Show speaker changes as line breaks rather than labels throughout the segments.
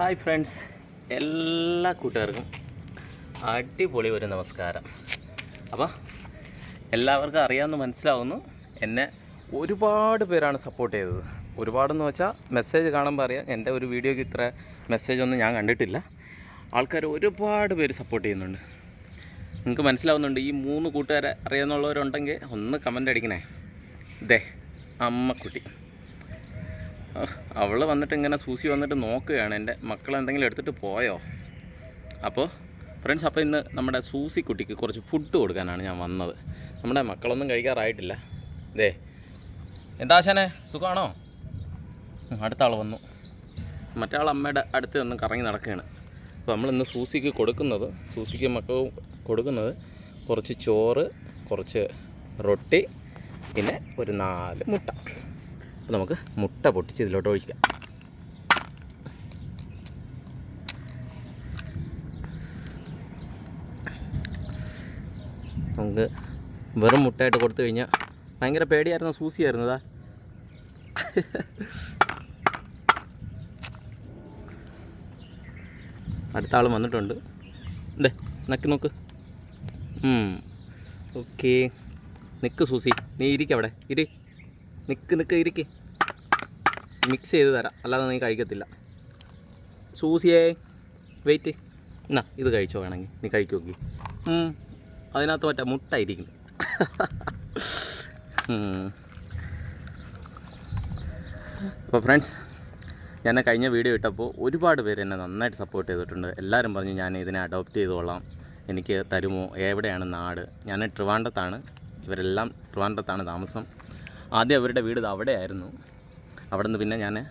Hi friends. എല്ലാ കൂട്ടുകാർക്കും അടിപൊളി ഒരു നമസ്കാരം. അപ്പോൾ എല്ലാവർക്കും അറിയാമെന്ന് മനസ്സിലാവുന്നു എന്നെ ഒരുപാട് പേരാണ് സപ്പോർട്ട് ചെയ്തത്. ഒരുപാടെന്ന് വെച്ചാൽ മെസ്സേജ് കാണുമ്പോൾ അറിയാം എന്റെ ഒരു വീഡിയോയ്ക്ക് ഇത്ര മെസ്സേജ് ഒന്നും ഞാൻ കണ്ടിട്ടില്ല. ആൾക്കാർ ഒരുപാട് പേര് സപ്പോർട്ട് ചെയ്യുന്നുണ്ട്. നിങ്ങൾക്ക് മനസ്സിലാവുന്നുണ്ട് ഈ മൂന്ന് കൂട്ടുകാരെ അറിയാമെന്നുള്ളവരുണ്ടെങ്കിൽ ഒന്ന് കമന്റ് അടിക്കണേ. ദേ അമ്മക്കുട്ടി. അവൾ വന്നിട്ട് ഇങ്ങനെ സൂസി വന്നിട്ട് നോക്കുകയാണ്. എന്റെ മക്കൾ എന്തെങ്കിലും എടുത്തിട്ട് പോയോ? അപ്പോൾ ഫ്രണ്ട്സ് അപ്പോൾ ഇന്ന് നമ്മുടെ സൂസി കുട്ടിക്ക് കുറച്ച് ഫുഡ് കൊടുക്കാനാണ് ഞാൻ വന്നത്. നമ്മുടെ മക്കളൊന്നും കഴിക്കാറായിട്ടില്ല. ദേ എന്താ ആശാനെ? സുഖമാണോ? അടുത്ത ആൾ വന്നു. മറ്റേ ആൾ അമ്മയുടെ അടുത്ത് നിന്ന് കറങ്ങി നടക്കുകയാണ്. അപ്പോൾ നമ്മൾ ഇന്ന് സൂസിക്ക് കൊടുക്കുന്നത് സൂസിക്ക് മക്കൾ കൊടുക്കുന്നത് കുറച്ച് ചോറ് കുറച്ച് റൊട്ടി പിന്നെ ഒരു നാല് മുട്ട. അപ്പോൾ നമുക്ക് മുട്ട പൊട്ടിച്ച് ഇതിലോട്ട് ഒഴിക്കാം. നമുക്ക് വെറും മുട്ടയായിട്ട് കൊടുത്തു കഴിഞ്ഞാൽ ഭയങ്കര പേടിയായിരുന്നു സൂസിയായിരുന്നതാ അടുത്ത ആൾ വന്നിട്ടുണ്ട്. ഉണ്ടേ നക്കി നോക്ക്. ഓക്കേ. നിൽക്ക് സൂസി. നീ ഇരിക്കവിടെ ഇരി. നിക്ക് നിക്ക് ഇരിക്ക്. മിക്സ് ചെയ്ത് തരാം. അല്ലാതെ നീ കഴിക്കത്തില്ല. സൂസിയേ വെയിറ്റ് എന്നാ ഇത് കഴിച്ചോ വേണമെങ്കിൽ. നീ കഴിക്കു നോക്കി. ഉം, അതിനകത്ത് മറ്റേ മുട്ട ഇരിക്കുന്നു. അപ്പോൾ ഫ്രണ്ട്സ് ഞാൻ കഴിഞ്ഞ വീഡിയോ ഇട്ടപ്പോൾ ഒരുപാട് പേര് എന്നെ നന്നായിട്ട് സപ്പോർട്ട് ചെയ്തിട്ടുണ്ട്. എല്ലാവരും പറഞ്ഞ് ഞാൻ ഇതിനെ അഡോപ്റ്റ് ചെയ്തോളാം. എനിക്ക് തരുമോ? എവിടെയാണ് നാട്? ഞാൻ ട്രിവാൻഡത്താണ്. ഇവരെല്ലാം ട്രിവാൻഡത്താണ് താമസം. ആദ്യം അവരുടെ വീട് അവിടെയായിരുന്നു. അവിടെ നിന്ന് പിന്നെ ഞാൻ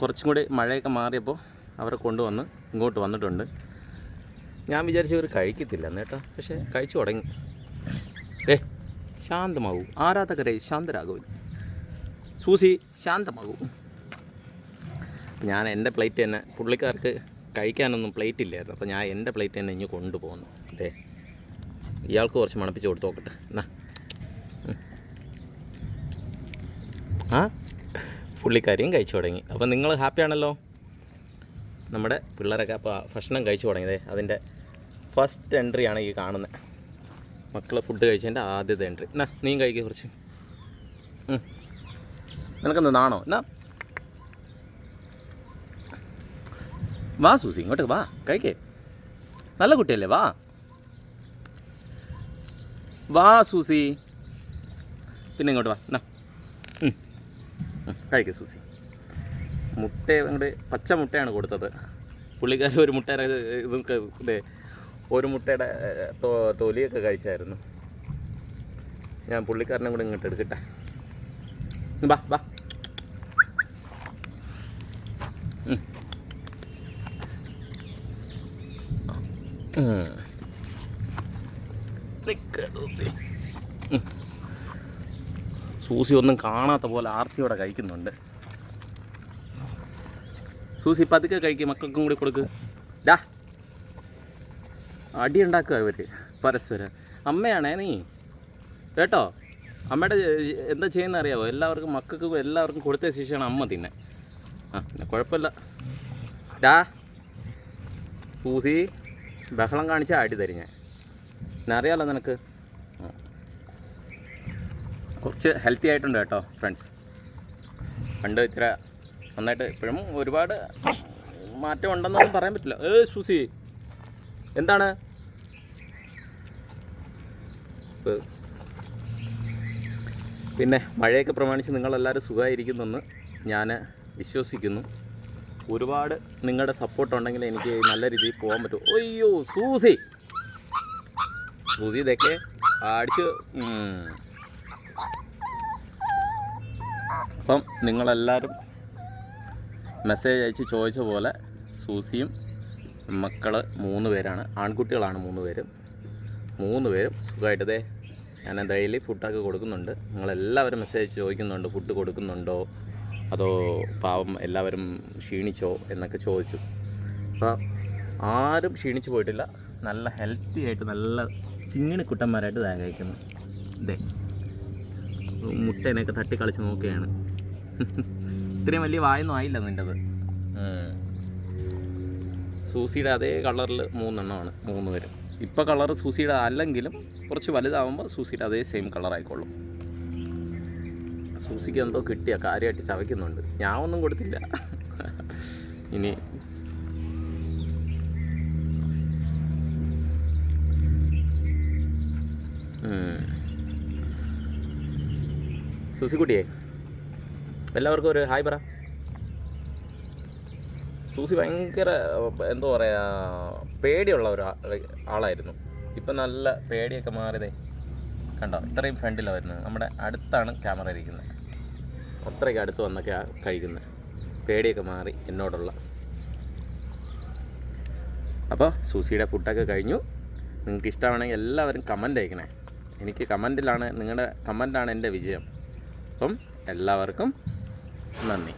കുറച്ചും കൂടി മഴയൊക്കെ മാറിയപ്പോൾ അവരെ കൊണ്ടുവന്ന് ഇങ്ങോട്ട് വന്നിട്ടുണ്ട്. ഞാൻ വിചാരിച്ച ഇവർ കഴിക്കത്തില്ല കേട്ടോ. പക്ഷേ കഴിച്ചു തുടങ്ങി. ഏ ശാന്തമാകൂ ആരാധകരെ ശാന്തരാകൂ. സൂസി ശാന്തമാകൂ. ഞാൻ എന്റെ പ്ലേറ്റ് തന്നെ പുള്ളിക്കാർക്ക് കഴിക്കാനൊന്നും പ്ലേറ്റ് ഇല്ലായിരുന്നു. അപ്പോൾ ഞാൻ എന്റെ പ്ലേറ്റ് തന്നെ ഇനി കൊണ്ടുപോകുന്നു അതെ ഇയാൾക്ക് കുറച്ച് മണപ്പിച്ച് കൊടുത്ത് നോക്കട്ടെ. എന്നാ. ആ? പുള്ളിക്കാരിയും കഴിച്ചു തുടങ്ങി. അപ്പോൾ നിങ്ങൾ ഹാപ്പിയാണല്ലോ നമ്മുടെ പിള്ളേരൊക്കെ അപ്പോൾ ഭക്ഷണം കഴിച്ചു തുടങ്ങിയതേ അതിന്റെ ഫസ്റ്റ് എൻട്രിയാണ് ഈ കാണുന്നത് മക്കൾ ഫുഡ് കഴിച്ചതിന്റെ ആദ്യത്തെ എൻട്രി. എന്നാ നീ കഴിക്കുക കുറച്ച്. നിനക്കെന്താ നാണോ? എന്നാ വാ സൂസി ഇങ്ങോട്ട് വാ. കഴിക്കേ. നല്ല കുട്ടിയല്ലേ വാ. വാ സൂസി. പിന്നെ ഇങ്ങോട്ട് വാ. എന്നാ ഉം. ഉം, കഴിക്ക് സൂസി മുട്ട അങ്ങോട്ട് പച്ച മുട്ടയാണ് കൊടുത്തത് പുള്ളിക്കാരൻ ഒരു മുട്ടയുടെ ഇത് ഒരു മുട്ടയുടെ തൊലിയൊക്കെ കഴിച്ചായിരുന്നു ഞാൻ പുള്ളിക്കാരനെ കൂടെ ഇങ്ങോട്ട് എടുക്കട്ടെ ബാ. ഉം. നിക്ക് സൂസി. സൂസി ഒന്നും കാണാത്ത പോലെ ആർത്തിയോടെ കഴിക്കുന്നുണ്ട്. സൂസി പതുക്കെ കഴിക്കും മക്കൾക്കും കൂടി കൊടുക്ക്. ഡാ. അടി ഉണ്ടാക്കുക ഇവർ പരസ്പരം. അമ്മയാണേ നീ. കേട്ടോ? അമ്മയുടെ എന്താ ചെയ്യുന്ന അറിയാവോ? എല്ലാവർക്കും മക്കൾക്കും എല്ലാവർക്കും കൊടുത്ത ശേഷമാണ് അമ്മ തിന്നെ. ആ പിന്നെ കുഴപ്പമില്ല. ഡാ. സൂസി ബഹളം കാണിച്ചാൽ അടി തരും ഞാൻ. പിന്നെ അറിയാലോ നിനക്ക്. കുറച്ച് ഹെൽത്തി ആയിട്ടുണ്ട് കേട്ടോ ഫ്രണ്ട്സ് പണ്ട് ഇത്ര നന്നായിട്ട് ഇപ്പോഴും ഒരുപാട് മാറ്റം ഉണ്ടെന്നൊന്നും പറയാൻ പറ്റില്ല. ഏ സൂസി എന്താണ്? പിന്നെ മഴയൊക്കെ പ്രമാണിച്ച് നിങ്ങളെല്ലാവരും സുഖമായിരിക്കുന്നെന്ന് ഞാൻ വിശ്വസിക്കുന്നു. ഒരുപാട് നിങ്ങളുടെ സപ്പോർട്ട് ഉണ്ടെങ്കിൽ എനിക്ക് നല്ല രീതിയിൽ പോകാൻ പറ്റും. അയ്യോ സൂസി. സൂസി ഇതൊക്കെ അടിച്ച് അപ്പം നിങ്ങളെല്ലാവരും മെസ്സേജ് അയച്ച് ചോദിച്ച പോലെ സൂസിയും മക്കൾ മൂന്ന് പേരാണ്. ആൺകുട്ടികളാണ് മൂന്ന് പേരും. മൂന്ന് പേരും സുഖമായിട്ട് ദേ ഞാൻ ഡെയിലി ഫുഡൊക്കെ കൊടുക്കുന്നുണ്ട്. നിങ്ങളെല്ലാവരും മെസ്സേജ് ചോദിക്കുന്നുണ്ട് ഫുഡ് കൊടുക്കുന്നുണ്ടോ? അതോ പാവം എല്ലാവരും ക്ഷീണിച്ചോ എന്നൊക്കെ ചോദിച്ചു. അപ്പോൾ ആരും ക്ഷീണിച്ചു പോയിട്ടില്ല. നല്ല ഹെൽത്തി ആയിട്ട് നല്ല ചിങ്ങിണി കുട്ടന്മാരായിട്ട് കഴിക്കുന്നു. ഇതേ മുട്ടേനെയൊക്കെ തട്ടി കളിച്ച് നോക്കുകയാണ്. ഇത്രയും വലിയ വായൊന്നും ആയില്ല നിന്റെത് സൂസിയുടെ അതേ കളറിൽ മൂന്നെണ്ണമാണ് മൂന്ന് പേരും ഇപ്പോൾ കളർ സൂസിയുടെ അല്ലെങ്കിലും കുറച്ച് വലുതാവുമ്പോൾ സൂസിയുടെ അതേ സെയിം കളറായിക്കോളും സൂസിക്ക് എന്തോ കിട്ടിയ കാര്യമായിട്ട് ചവയ്ക്കുന്നുണ്ട്. ഞാൻ ഒന്നും കൊടുത്തില്ല. ഇനി സൂസിക്കുട്ടിയെ? എല്ലാവർക്കും ഒരു ഹായ് പറ. സൂസി ഭയങ്കര എന്തോ പറയുക പേടിയുള്ള ഒരു ആളായിരുന്നു. ഇപ്പം നല്ല പേടിയൊക്കെ മാറിയതേ കണ്ടോ ഇത്രയും ഫ്രണ്ടിലാണ് വരുന്നത്. നമ്മുടെ അടുത്താണ് ക്യാമറ ഇരിക്കുന്നത്. അത്രയ്ക്ക് അടുത്ത് വന്നൊക്കെയാണ് കഴിക്കുന്നത് പേടിയൊക്കെ മാറി എന്നോടുള്ള. അപ്പോൾ സൂസിയുടെ ഫുഡൊക്കെ കഴിഞ്ഞു. നിങ്ങൾക്ക് ഇഷ്ടമാണെങ്കിൽ എല്ലാവരും കമന്റ് അയക്കണേ. എനിക്ക് കമന്റിലാണ് നിങ്ങളുടെ കമന്റാണ് എന്റെ വിജയം. അപ്പം എല്ലാവർക്കും നന്ദി.